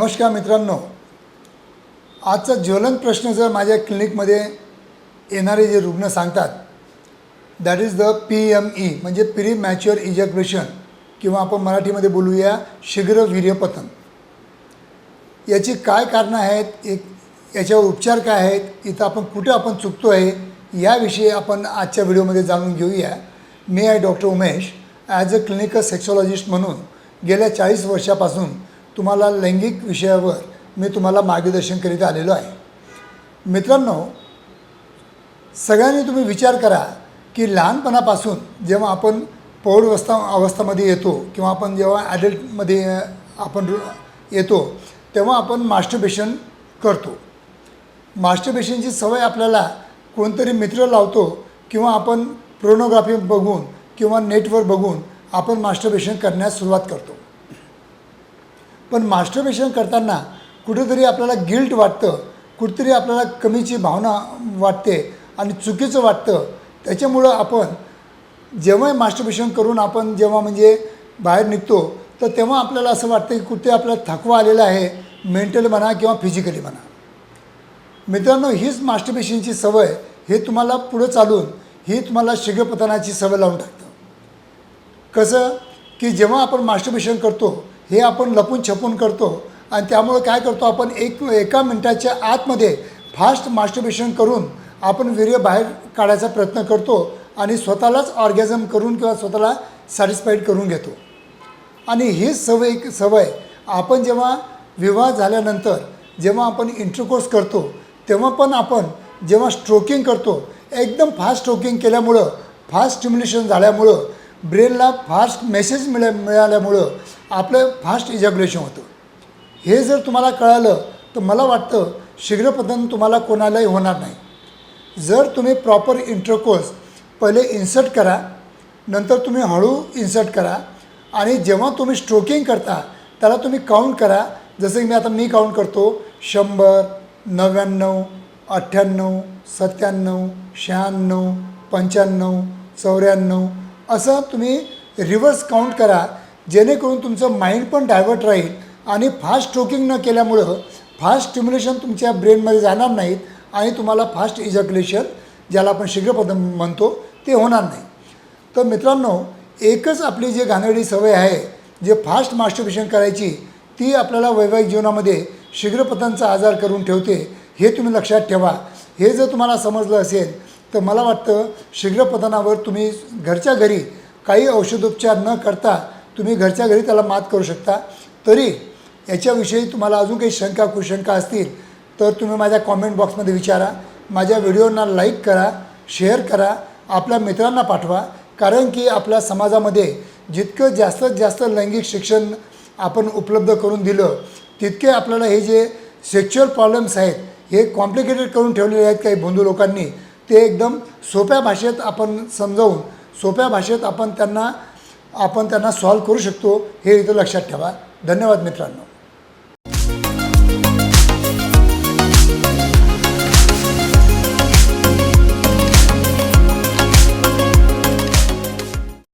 नमस्कार मित्रांनो. आजचा ज्वलंत प्रश्न जर माझ्या क्लिनिकमध्ये येणारे जे रुग्ण सांगतात that is the P M E म्हणजे प्री मॅच्युअर इजॅक्युलेशन किंवा आपण मराठीमध्ये बोलूया शीघ्र वीर्यपतन. याची काय कारणं आहेत? एक याच्यावर उपचार काय आहेत? इथं आपण कुठे आपण चुकतो आहे याविषयी आपण आजच्या व्हिडिओमध्ये जाणून घेऊया. मी आहे doctor Umesh as a clinical sexologist म्हणून गेल्या चाळीस वर्षापासून तुम्हाला लैंगिक विषयावर मी तुम्हाला मार्गदर्शन करीत आलेलो आहे. मित्रांनो सगळ्यांनी तुम्ही विचार करा की लहानपणापासून जेव्हा आपण पौढवस्था अवस्थामध्ये येतो किंवा आपण जेव्हा ॲडल्टमध्ये आपण येतो तेव्हा आपण मास्टरबेशन करतो. मास्टरबेशनची सवय आपल्याला कोणतरी मित्र लावतो किंवा आपण प्रोनोग्राफी बघून किंवा नेटवर बघून आपण मास्टरबेशन करण्यास सुरुवात करतो. पण मास्टरबेशन करताना कुठेतरी आपल्याला गिल्ट वाटतं कुठेतरी आपल्याला कमीची भावना वाटते आणि चुकीचं वाटतं. त्याच्यामुळं आपण जेव्हा मास्टरबेशन करून आपण जेव्हा म्हणजे बाहेर निघतो तर तेव्हा आपल्याला असं वाटतं की कुठे आपल्याला थकवा आलेला आहे मेंटल म्हणा किंवा फिजिकली म्हणा. मित्रांनो हीच मास्टरबेशनची सवय हे तुम्हाला पुढं चालून ही तुम्हाला शिगपतनाची सवय लावून टाकतं. कसं? की जेव्हा आपण मास्टरबेशन करतो हे आपण लपून छपून करतो आणि त्यामुळं काय करतो आपण एक एका मिनटाच्या आतमध्ये फास्ट मास्टरबेशन करून आपण वीर्य बाहेर काढायचा प्रयत्न करतो आणि स्वतःलाच ऑर्गॅझम करून किंवा स्वतःला सॅटिस्फाईड करून घेतो. आणि ही सवय सवय. आपण जेव्हा विवाह झाल्यानंतर जेव्हा आपण इंटरकोर्स करतो तेव्हा पण आपण जेव्हा स्ट्रोकिंग करतो एकदम फास्ट स्ट्रोकिंग केल्यामुळं फास्ट स्टिम्युलेशन झाल्यामुळं ब्रेनला फास्ट मेसेज मिळा मिळाल्यामुळं आपलं फास्ट इजॅग्युलेशन होतं. हे जर तुम्हाला कळालं तर मला वाटतं शीघ्रपतन तुम्हाला कोणालाही होणार नाही. जर तुम्ही प्रॉपर इंटरकोर्स पहिले इन्सर्ट करा नंतर तुम्ही हळू इन्सर्ट करा आणि जेव्हा तुम्ही स्ट्रोकिंग करता त्याला तुम्ही काउंट करा. जसं की मी आता मी काउंट करतो शंभर नव्याण्णव अठ्ठ्याण्णव सत्त्याण्णव शहाण्णव पंच्याण्णव चौऱ्याण्णव असं तुम्ही रिव्हर्स काउंट करा जेणेकरून तुमचं माइंड पण डायव्हर्ट राहील आणि फास्ट स्ट्रोकिंग न केल्यामुळं फास्ट स्टिम्युलेशन तुमच्या ब्रेनमध्ये जाणार नाहीत आणि तुम्हाला फास्ट इजॅक्युलेशन ज्याला आपण शीघ्रपदन म्हणतो ते होणार नाही. तर मित्रांनो एकच आपली जी घाणेरडी सवय आहे जे फास्ट मास्टरबेशन करायची ती आपल्याला वैवाहिक जीवनामध्ये शीघ्रपतनचा आजार करून ठेवते हे तुम्ही लक्षात ठेवा. हे जर तुम्हाला समजलं असेल तर मला वाटतं शीघ्रपतनावर तुम्ही घरच्या घरी काही औषधोपचार न करता तुम्ही घरच्या घरी त्याला मात करू शकता. तरी याच्याविषयी तुम्हाला अजून काही शंका कुशंका असतील तर तुम्ही माझ्या कॉमेंट बॉक्समध्ये विचारा. माझ्या व्हिडिओना लाईक करा शेअर करा आपल्या मित्रांना पाठवा. कारण की आपल्या समाजामध्ये जितकं जास्तीत जास्त लैंगिक शिक्षण आपण उपलब्ध करून दिलं तितके आपल्याला हे जे सेक्च्युअल प्रॉब्लेम्स आहेत हे कॉम्प्लिकेटेड करून ठेवलेले आहेत काही बंधू लोकांनी. ते एकदम सोप्या भाषेत आपण समजावून सोप्या भाषेत आपण त्यांना आपण त्यांना सॉल्व करू शकतो हे इथं लक्षात ठेवा. धन्यवाद मित्रांनो.